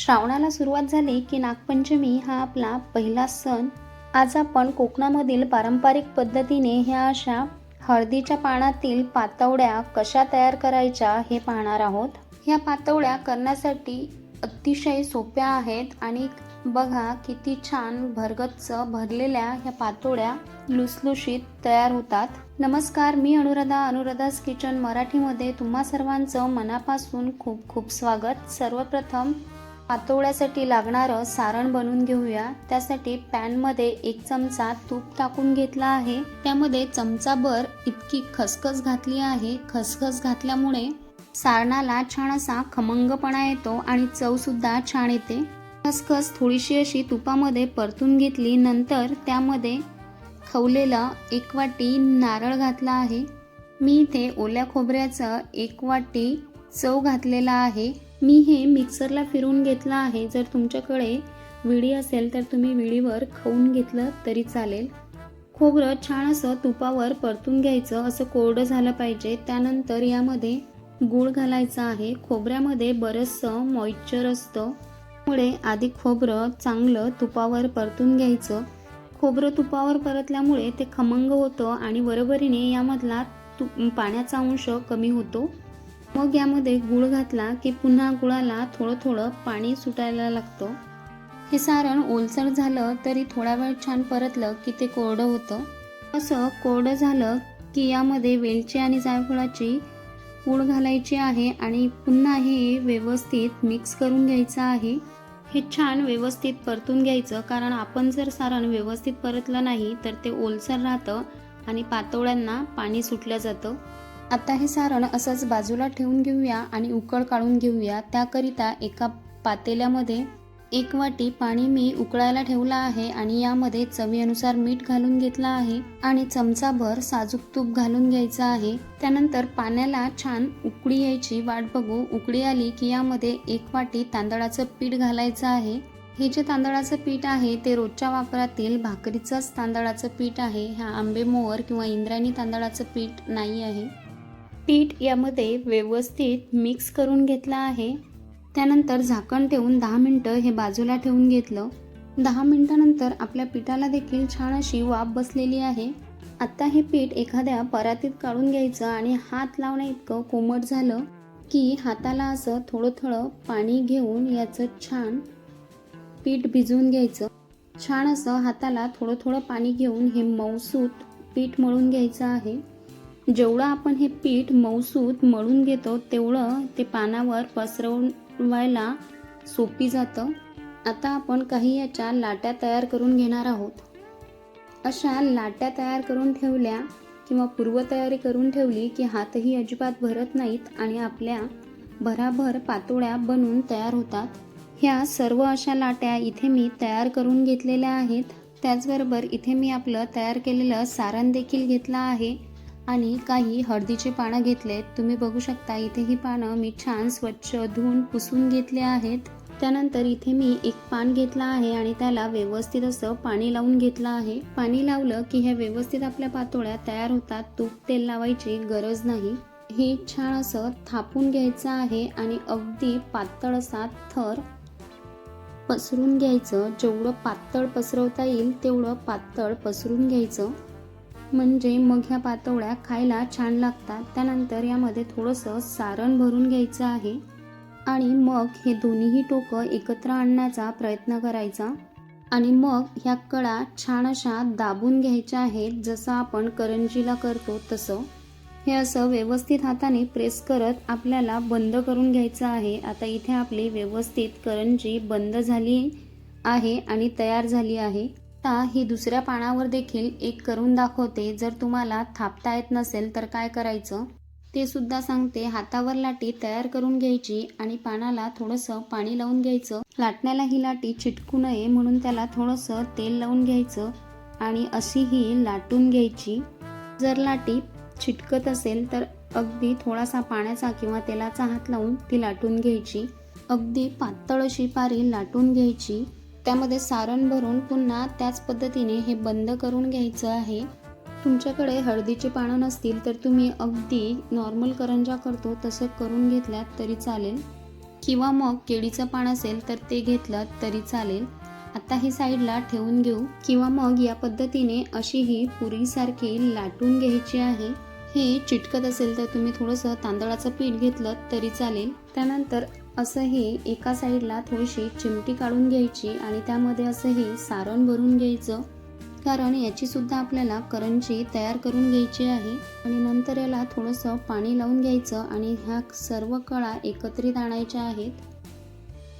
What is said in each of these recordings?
श्रावणाला सुरुवात झाली की नागपंचमी हा आपला पहिला सण. आज आपण कोकणामधील पारंपरिक पद्धतीने ह्या अशा हळदीच्या पानातील पातवड्या कशा तयार करायच्या हे पाहणार आहोत. ह्या पातवड्या करण्यासाठी अतिशय सोप्या आहेत आणि बघा किती छान भरगच्च भरलेल्या ह्या पातोड्या लुसलुशीत तयार होतात. नमस्कार मी अनुराधा अनुराधास किचन मराठीमध्ये तुम्हा सर्वांचं मनापासून खूप खूप स्वागत. सर्वप्रथम पातोळ्यासाठी लागणारं सारण बनवून घेऊया. त्यासाठी पॅनमध्ये एक चमचा तूप टाकून घेतला आहे. त्यामध्ये चमचाभर इतकी खसखस घातली आहे. खसखस घातल्यामुळे सारणाला छान असा खमंगपणा येतो आणि चवसुद्धा छान येते. खसखस थोडीशी अशी तुपामध्ये परतून घेतली. नंतर त्यामध्ये खवलेलं एक वाटी नारळ घातला आहे. मी इथे ओल्या खोबऱ्याचं एक वाटी चव घातलेला आहे. मी हे मिक्सरला फिरून घेतलं आहे. जर तुमच्याकडे विडी असेल तर तुम्ही विडीवर खाऊन घेतलं तरी चालेल. खोबरं छान असं तुपावर परतून घ्यायचं. असं कोरडं झालं पाहिजे. त्यानंतर यामध्ये गूळ घालायचा आहे. खोबऱ्यामध्ये बरंचसं मॉइश्चर असतं. त्यामुळे आधी खोबरं चांगलं तुपावर परतून घ्यायचं. खोबरं तुपावर परतल्यामुळे ते खमंग होतं आणि बरोबरीने यामधला तु पाण्याचा अंश कमी होतो. मग यामध्ये गूळ घातला की पुन्हा गुळाला थोडं थोडं पाणी सुटायला लागतं. हे सारण ओलसर झालं तरी थोडा वेळ छान परतलं की ते कोरडं होतं. असं कोरडं झालं की यामध्ये वेलची आणि जायफळाची पूड घालायची आहे आणि पुन्हा हे व्यवस्थित मिक्स करून घ्यायचं आहे. हे छान व्यवस्थित परतून घ्यायचं कारण आपण जर सारण व्यवस्थित परतलं नाही तर ते ओलसर राहतं आणि पातोळ्यांना पाणी सुटलं जातं. आता हे सारण असंच बाजूला ठेवून घेऊया आणि उकळ काढून घेऊया. त्याकरिता एका पातेल्यामध्ये एक वाटी पाणी मी उकळायला ठेवलं आहे आणि यामध्ये चवीनुसार मीठ घालून घेतलं आहे आणि चमचाभर साजूक तूप घालून घ्यायचं आहे. त्यानंतर पाण्याला छान उकळी यायची. वाट बघू. उकळी आली की यामध्ये एक वाटी तांदळाचं पीठ घालायचं आहे. हे जे तांदळाचं पीठ आहे ते रोजच्या वापरातील भाकरीचंच तांदळाचं पीठ आहे. ह्या आंबेमोहर किंवा इंद्रायणी तांदळाचं पीठ नाही आहे. पीठ यामध्ये व्यवस्थित मिक्स करून घेतलं आहे. त्यानंतर झाकण ठेवून दहा मिनटं हे बाजूला ठेवून घेतलं. दहा मिनटानंतर आपल्या पिठाला देखील छान अशी वाफ बसलेली आहे. आत्ता हे पीठ एखाद्या परातीत काढून घ्यायचं आणि हात लावण्या इतकं कोमट झालं की हाताला असं थोडं थोडं पाणी घेऊन याचं छान पीठ भिजवून घ्यायचं. छान असं हाताला थोडं थोडं पाणी घेऊन हे मऊसूत पीठ मळून घ्यायचं आहे. जेवढं आपण हे पीठ मऊसूत मळून घेतो तेवढं ते पानावर पसरवायला सोपी जातं. आता आपण काही याच्या लाट्या तयार करून घेणार आहोत. अशा लाट्या तयार करून ठेवल्या किंवा पूर्वतयारी करून ठेवली की हातही अजिबात भरत नाहीत आणि आपल्या भराभर पातोळ्या बनून तयार होतात. ह्या सर्व अशा लाट्या इथे मी तयार करून घेतलेल्या आहेत. त्याचबरोबर इथे मी आपलं तयार केलेलं सारण देखील घेतलं आहे. आणि काही हळदीची पानं घेतलेत तुम्ही बघू शकता इथे ही पानं मी छान स्वच्छ धुवून पुसून घेतले आहेत. त्यानंतर इथे मी एक पान घेतलं आहे आणि त्याला व्यवस्थित असं पाणी लावून घेतलं आहे. पाणी लावलं की ह्या व्यवस्थित आपल्या पातोळ्या तयार होतात. तूप तेल लावायची गरज नाही. हे छान असं थापून घ्यायचं आहे आणि अगदी पातळ असा थर पसरून घ्यायचं. जेवढं पातळ पसरवता येईल तेवढं पातळ पसरून घ्यायचं. म्हणजे मग ह्या पातोळ्या खायला छान लागतात. त्यानंतर यामध्ये थोडंसं सारण भरून घ्यायचं आहे. आणि मग हे दोन्हीही टोकं एकत्र आणण्याचा प्रयत्न करायचा. आणि मग ह्या कडा छान अशा दाबून घ्यायच्या आहेत जसं आपण करंजीला करतो तसं. हे असं व्यवस्थित हाताने प्रेस करत आपल्याला बंद करून घ्यायचं आहे. आता इथे आपली व्यवस्थित करंजी बंद झाली आहे आणि तयार झाली आहे. आता ही दुसऱ्या पानावर देखील एक करून दाखवते. जर तुम्हाला थापता येत नसेल तर काय करायचं? ते सुद्धा सांगते. हातावर लाटी तयार करून घ्यायची आणि पानाला थोडंसं पाणी लावून घ्यायचं. लाटण्याला ही लाटी चिटकू नये म्हणून त्याला थोडंसं तेल लावून घ्यायचं आणि अशी ही लाटून घ्यायची. जर लाटी चिटकत असेल तर अगदी थोडासा पाण्याचा किंवा तेलाचा हात लावून ती लाटून घ्यायची. अगदी पातळ अशी पारी लाटून घ्यायची. त्यामध्ये सारण भरून पुन्हा त्याच पद्धतीने हे बंद करून घ्यायचं आहे. तुमच्याकडे हळदीची पानं नसतील तर तुम्ही अगदी नॉर्मल करंजा करतो तसं करून घेतल्यात तरी चालेल. किंवा मग केळीचं पान असेल तर ते घेतलं तरी चालेल. आता हे साईडला ठेवून घेऊ. किंवा मग या पद्धतीने अशी ही पुरीसारखी लाटून घ्यायची आहे. हे चिटकत असेल तर तुम्ही थोडंसं तांदळाचं पीठ घेतलं तरी चालेल. त्यानंतर असं हे एका साईडला थोडीशी चिमटी काढून घ्यायची आणि त्यामध्ये असं हे सारण भरून घ्यायचं. कारण याची सुद्धा आपल्याला करंजी तयार करून घ्यायची आहे आणि नंतर याला थोडंसं पाणी लावून घ्यायचं आणि ह्या सर्व कळा एकत्रित आणायच्या आहेत.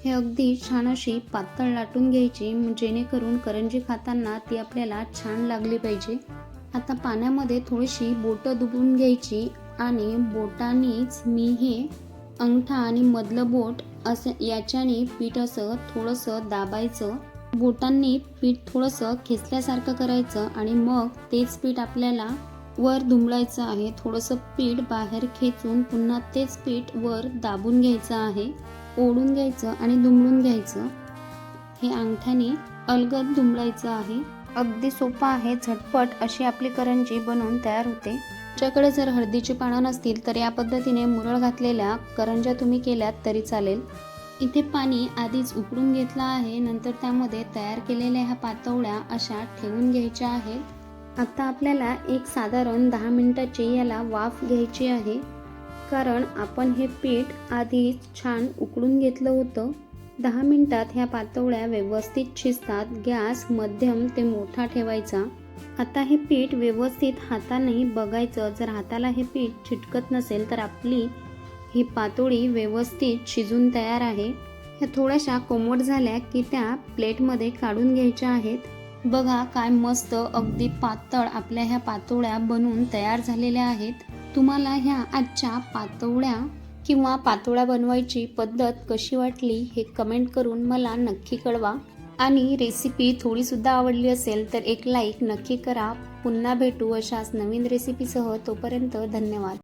हे अगदी छान अशी पातळ लाटून घ्यायची जेणेकरून करंजी खाताना ती आपल्याला छान लागली पाहिजे. आता पाण्यामध्ये थोडीशी बोटं दुबून घ्यायची आणि बोटांनीच मी हे अंगठा आणि मधलं बोट असं याच्याने पीठ असं थोडंसं दाबायचं. बोटांनी पीठ थोडंसं खेचल्यासारखं करायचं आणि मग तेच पीठ आपल्याला वर धुमळायचं आहे. थोडंसं पीठ बाहेर खेचून पुन्हा तेच पीठ वर दाबून घ्यायचं आहे. ओढून घ्यायचं आणि दुमळून घ्यायचं. हे अंगठ्याने अलगद दुमळायचं आहे. अगदी सोपं आहे झटपट अशी आपली करंजी बनवून तयार होते. तुमच्याकडे जर हळदीची पानं नसतील तर या पद्धतीने मुरळ घातलेल्या करंज्या तुम्ही केल्यात तरी चालेल. इथे पाणी आधीच उकळून घेतलं आहे नंतर त्यामध्ये तयार केलेल्या ह्या पातवड्या अशा ठेवून घ्यायच्या आहेत. आता आपल्याला एक साधारण दहा मिनिटाची याला वाफ घ्यायची आहे. कारण आपण हे पीठ आधीच छान उकळून घेतलं होतं. दहा मिनिटात ह्या पातोळ्या व्यवस्थित शिजतात गॅस मध्यम ते मोठा ठेवायचा. आता हे पीठ व्यवस्थित हाताने बघायचं. जर हाताला हे पीठ चिटकत नसेल तर आपली ही पातोळी व्यवस्थित शिजून तयार आहे. ह्या थोड्याशा कोमट झाल्या की त्या प्लेटमध्ये काढून घ्यायच्या आहेत. बघा काय मस्त अगदी पातळ आपल्या ह्या पातोळ्या बनवून तयार झालेल्या आहेत. तुम्हाला ह्या आजच्या पातोळ्या किंवा पातोळ्या बनवायची पद्धत कशी वाटली हे कमेंट करून मला नक्की कळवा. आणि रेसिपी थोडीसुद्धा आवडली असेल तर एक लाईक नक्की करा. पुन्हा भेटू अशाच नवीन रेसिपीसह तोपर्यंत धन्यवाद.